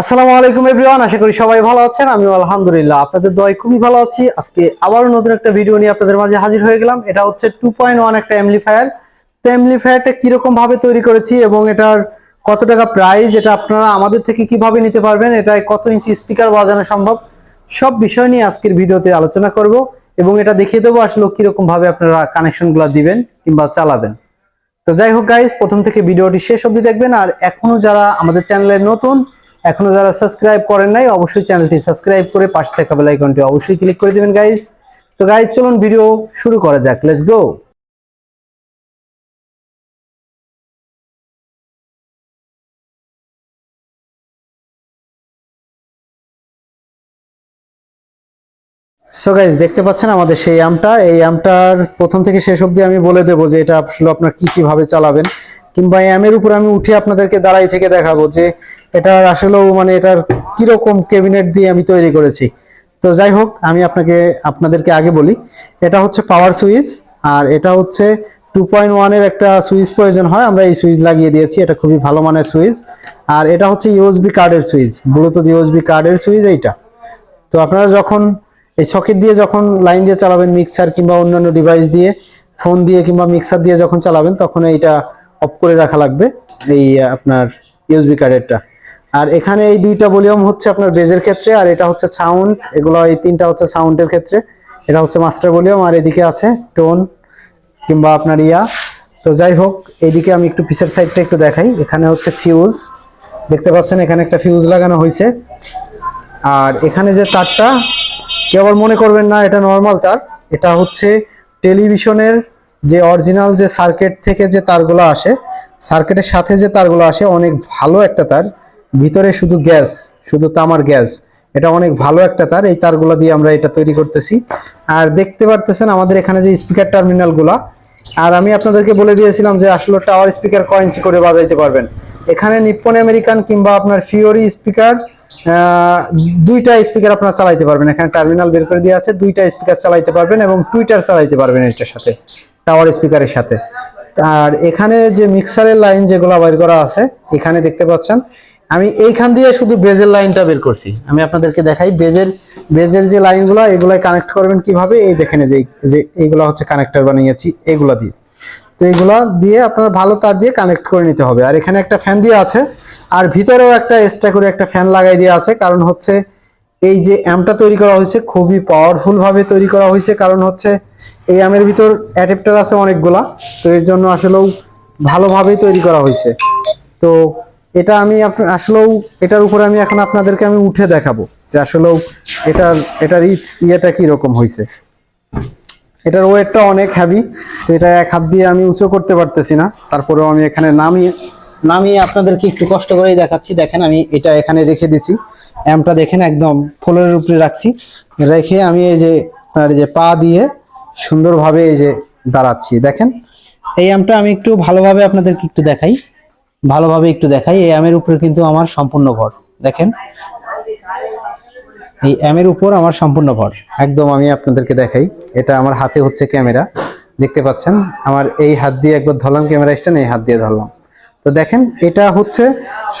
আসসালামু আলাইকুম এভরিওয়ান, আশা করি সবাই ভালো আছেন। আমি আলহামদুলিল্লাহ, আপনাদের দয় খুবই ভালো আছি। আজকে আবারও নতুন একটা ভিডিও নিয়ে আপনাদের মাঝে হাজির হয়ে গেলাম। এটা হচ্ছে টু পয়েন্ট ওয়ান একটা এমলিফায়ার তো এমলিফায়ারটা কীরকম ভাবে তৈরি করেছি এবং এটার কত টাকা প্রাইস এটা আপনারা আমাদের থেকে কীভাবে নিতে পারবেন, এটায় কত ইঞ্চি স্পিকার বাজানো সম্ভব, সব বিষয় নিয়ে আজকের ভিডিওতে আলোচনা করব এবং এটা দেখিয়ে দেবো আসলে কীরকম ভাবে আপনারা কানেকশনগুলো দিবেন কিংবা চালাবেন। তো যাই হোক গাইস প্রথম থেকে ভিডিওটি শেষ অবধি দেখবেন। আর এখনও যারা আমাদের চ্যানেলে নতুন এখনও যারা সাবস্ক্রাইব করেন নাই, অবশ্যই চ্যানেলটি সাবস্ক্রাইব করে পাশে থাকা বেল আইকনটি অবশ্যই ক্লিক করে দিবেন গাইস তো গাইস চলুন ভিডিও শুরু করা যাক। লেটস গো সো গাইজ দেখতে পাচ্ছেন আমাদের সেই আমটা। এই আমটার প্রথম থেকে শেষ অবধি আমি বলে দেবো যে এটা আসলে আপনার কি কীভাবে চালাবেন। কিংবা এই আমের উপর আমি উঠে আপনাদেরকে দাঁড়াই থেকে দেখাবো যে এটার আসলেও মানে এটার কীরকম ক্যাবিনেট দিয়ে আমি তৈরি করেছি। তো যাই হোক, আমি আপনাকে, আপনাদেরকে আগে বলি, এটা হচ্ছে পাওয়ার সুইচ আর এটা হচ্ছে টু পয়েন্ট ওয়ানের একটা সুইচ প্রয়োজন হয়, আমরা এই সুইচ লাগিয়ে দিয়েছি, এটা খুবই ভালো মানের সুইচ। আর এটা হচ্ছে ইউএসবি কার্ডের সুইচ ব্লুটুথ ইউএসবি কার্ডের সুইচ এইটা। তো আপনারা যখন এই সকেট দিয়ে যখন লাইন দিয়ে চালাবেন মিক্সার কিংবা অন্যান্য ডিভাইস দিয়ে ফোন দিয়ে কিংবা মিক্সার দিয়ে যখন চালাবেন, তখন এইটা অফ করে রাখা লাগবে এই আপনার ইউএসবি কার্ডেরটা আর এখানে এই দুইটা ভলিউম হচ্ছে আপনার বেজের ক্ষেত্রে, আর এটা হচ্ছে সাউন্ড এগুলো এই তিনটা হচ্ছে সাউন্ডের ক্ষেত্রে। এটা হচ্ছে মাস্টার ভলিউম, আর এদিকে আছে টোন কিংবা আপনার ইয়া। তো যাই হোক, এইদিকে আমি একটু পিসের সাইডটা একটু দেখাই। এখানে হচ্ছে ফিউজ দেখতে পাচ্ছেন এখানে একটা ফিউজ লাগানো হয়েছে। আর এখানে যে তারটা, কেউ মনে করবেন না, এটা নর্মাল তার। এটা হচ্ছে টেলিভিশনের যে অরিজিনাল যে সার্কিট থেকে যে তারগুলো আসে সার্কিটের সাথে যে তারগুলো আসে, অনেক ভালো একটা তার। ভিতরে শুধু গ্যাস শুধু তামার গ্যাস এটা অনেক ভালো একটা তার। এই তারগুলো দিয়ে আমরা এটা তৈরি করতেছি। আর দেখতে পারতেছেন আমাদের এখানে যে স্পিকার টার্মিনালগুলো আর আমি আপনাদেরকে বলে দিয়েছিলাম যে আসলে টাওয়ার স্পিকার কয় ইঞ্চি করে বাজাইতে পারবেন। এখানে নিপ্পন আমেরিকান কিংবা আপনার ফিওরি স্পিকার দুইটা স্পিকার আপনারা চালাইতে পারবেন। এখানে টার্মিনাল বের করে দেওয়া আছে, দুইটা স্পিকার চালাইতে পারবেন এবং টুইটার চালাইতে পারবেন এটার সাথে। টাওয়ার স্পিকারের সাথে। আর এখানে যে মিক্সারের লাইন যেগুলো বের করা আছে, এখানে দেখতে পাচ্ছেন, আমি এইখান দিয়ে শুধু বেজের লাইনটা বের করছি। আমি আপনাদেরকে দেখাই বেজের বেজের যে লাইনগুলো এগুলাই কানেক্ট করবেন কীভাবে? এই দেখেন যে যে এইগুলো হচ্ছে কানেক্টর বানিয়েছি, এগুলো দিয়ে। তো এইগুলা দিয়ে আপনার ভালো তার দিয়ে কানেক্ট করে নিতে হবে। আর এখানে একটা ফ্যান দিয়ে আছে, আর ভিতরেও একটা এক্সট্রা করে একটা ফ্যান লাগাই দিয়ে আছে, কারণ হচ্ছে এই যে অ্যাম্পটা তৈরি করা হয়েছে, খুবই পাওয়ারফুল ভাবে তৈরি করা হয়েছে, কারণ হচ্ছে এই অ্যামের ভিতর অ্যাডাপ্টার আছে অনেকগুলা, তো এর জন্য আসলেও ভালোভাবেই তৈরি করা হয়েছে। তো এটা আমি আসলেও এটার উপরে আমি এখন আপনাদেরকে আমি উঠে দেখাবো যে আসলেও এটার এটার ইয়েটা কি রকম হয়েছে। এটার ওয়েটটা অনেক হ্যাভি তো এটা এক হাত দিয়ে আমি উঁচু করতে পারতেছি না। তারপরেও আমি এখানে নামিয়ে নামিয়ে আপনাদেরকে একটু কষ্ট করেই দেখাচ্ছি। দেখেন আমি এটা এখানে রেখে দিছি। অ্যামটা দেখেন একদম ফ্লোরের উপরে রাখছি। রেখে আমি এই যে, আপনার যে পা দিয়ে সুন্দরভাবে এই যে দাঁড়াচ্ছি দেখেন। এই অ্যামটা আমি একটু ভালোভাবে আপনাদেরকে একটু দেখাই। ভালোভাবে একটু দেখাই এই অ্যামের উপরে কিন্তু আমার সম্পূর্ণ ভর দেখেন। এই এর উপর আমার সম্পূর্ণ ভর। একদম আমি আপনাদেরকে দেখাই এটা আমার হাতে হচ্ছে ক্যামেরা দেখতে পাচ্ছেন? আমার এই হাত দিয়ে একবার ধরলাম ক্যামেরা স্ট্যান্ড এই হাত দিয়ে ধরলাম। তো দেখেন এটা হচ্ছে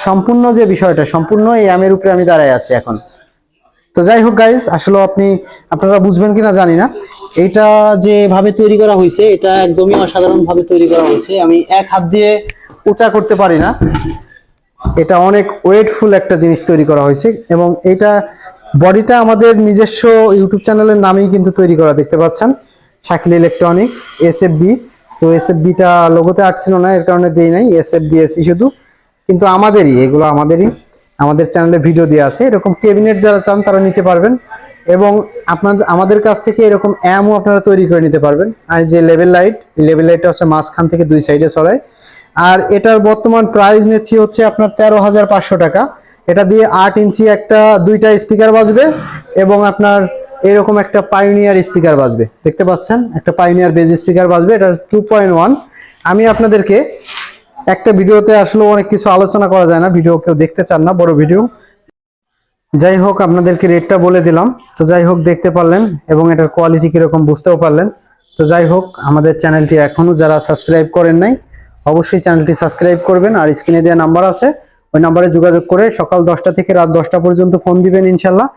সম্পূর্ণ যে বিষয়টা সম্পূর্ণ এই এর উপরে আমি দাঁড়ায় আছি এখন। তো যাই হোক গাইস আসলে আপনি, আপনারা বুঝবেন কিনা জানি না। এটা যেভাবে তৈরি করা হয়েছে, এটা একদমই অসাধারণ ভাবে তৈরি করা হয়েছে। আমি এক হাত দিয়ে উঁচা করতে পারি না। এটা অনেক ওয়েটফুল একটা জিনিস তৈরি করা হয়েছে এবং এটা বডিটা আমাদের নিজস্ব ইউটিউব চ্যানেলের নামেই কিন্তু তৈরি করা, দেখতে পাচ্ছেন? শাকিল ইলেকট্রনিক্স এস তো এস এফ বিটা লোগোতে আসছিল না, এর কারণে দিই নাই এস এফ দিয়েছি শুধু। কিন্তু আমাদেরই, এগুলো আমাদেরই। আমাদের চ্যানেলে ভিডিও দেওয়া আছে। এরকম ক্যাবিনেট যারা চান তারা নিতে পারবেন এবং আপনাদের আমাদের কাছ থেকে এরকম অ্যামও আপনারা তৈরি করে নিতে পারবেন। আর যে লেভেল লাইট লেভেল লাইটটা হচ্ছে মাঝখান থেকে দুই সাইডে ছড়ায়। আর এটার বর্তমান প্রাইস নিচ্ছি হচ্ছে আপনার তেরো হাজার পাঁচশো টাকা। এটা দিয়ে আট ইঞ্চি একটা, দুইটা স্পিকার বাজবে এবং আপনার এরকম একটা পাইনিয়ার স্পিকার বাজবে। দেখতে পাচ্ছেন? একটা পাইনিয়ার বেজ স্পিকার বাজবে। এটা টু পয়েন্ট ওয়ান আমি আপনাদেরকে একটা ভিডিওতে আসলে অনেক কিছু আলোচনা করা যায় না, ভিডিও কেউ দেখতে চান না, বড় ভিডিও। যাই হোক, আপনাদেরকে রেটটা বলে দিলাম। তো যাই হোক, দেখতে পারলেন এবং এটার কোয়ালিটি কীরকম বুঝতেও পারলেন। তো যাই হোক, আমাদের চ্যানেলটি এখনও যারা সাবস্ক্রাইব করেন নাই, অবশ্যই চ্যানেলটি সাবস্ক্রাইব করবেন। আর স্ক্রিনে দেওয়া নাম্বার আছে, ওই নাম্বারে যোগাযোগ করে সকাল দশটা থেকে রাত দশটা পর্যন্ত ফোন দিবেন ইনশাল্লাহ,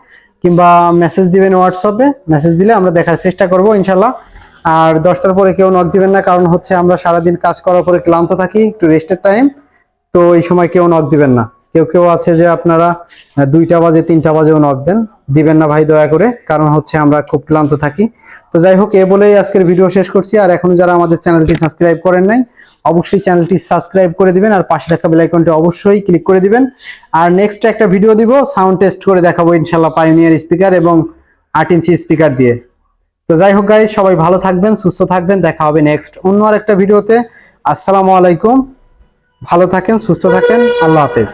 কিংবা মেসেজ দিবেন হোয়াটসঅ্যাপে মেসেজ দিলে আমরা দেখার চেষ্টা করব ইনশাল্লাহ। আর দশটার পরে কেউ নক দিবেন না, কারণ হচ্ছে আমরা সারাদিন কাজ করার পরে ক্লান্ত থাকি, একটু রেস্টের টাইম তো এই সময় কেউ নক দিবেন না। কেউ কেউ আছে যে আপনারা দুইটা বাজে, তিনটা বাজেও নক দেন। দিবেন না ভাই, দয়া করে, কারণ হচ্ছে আমরা খুব ক্লান্ত থাকি। তো যাই হোক, এ বলেই আজকের ভিডিও শেষ করছি। আর এখনও যারা আমাদের চ্যানেলটি সাবস্ক্রাইব করেন নাই, অবশ্যই চ্যানেলটি সাবস্ক্রাইব করে দিবেন, আর পাশে থাকা বেল আইকনটি অবশ্যই ক্লিক করে দিবেন। আর নেক্সট একটা ভিডিও দিব সাউন্ড টেস্ট করে দেখাবো ইনশাল্লাহ পাইনিয়ার স্পিকার এবং আট ইঞ্চি স্পিকার দিয়ে। তো যাই হোক গাইজ সবাই ভালো থাকবেন, সুস্থ থাকবেন, দেখা হবে নেক্সট অন্য আর একটা ভিডিওতে আসসালামু আলাইকুম, ভালো থাকেন, সুস্থ থাকেন, আল্লাহ হাফেজ।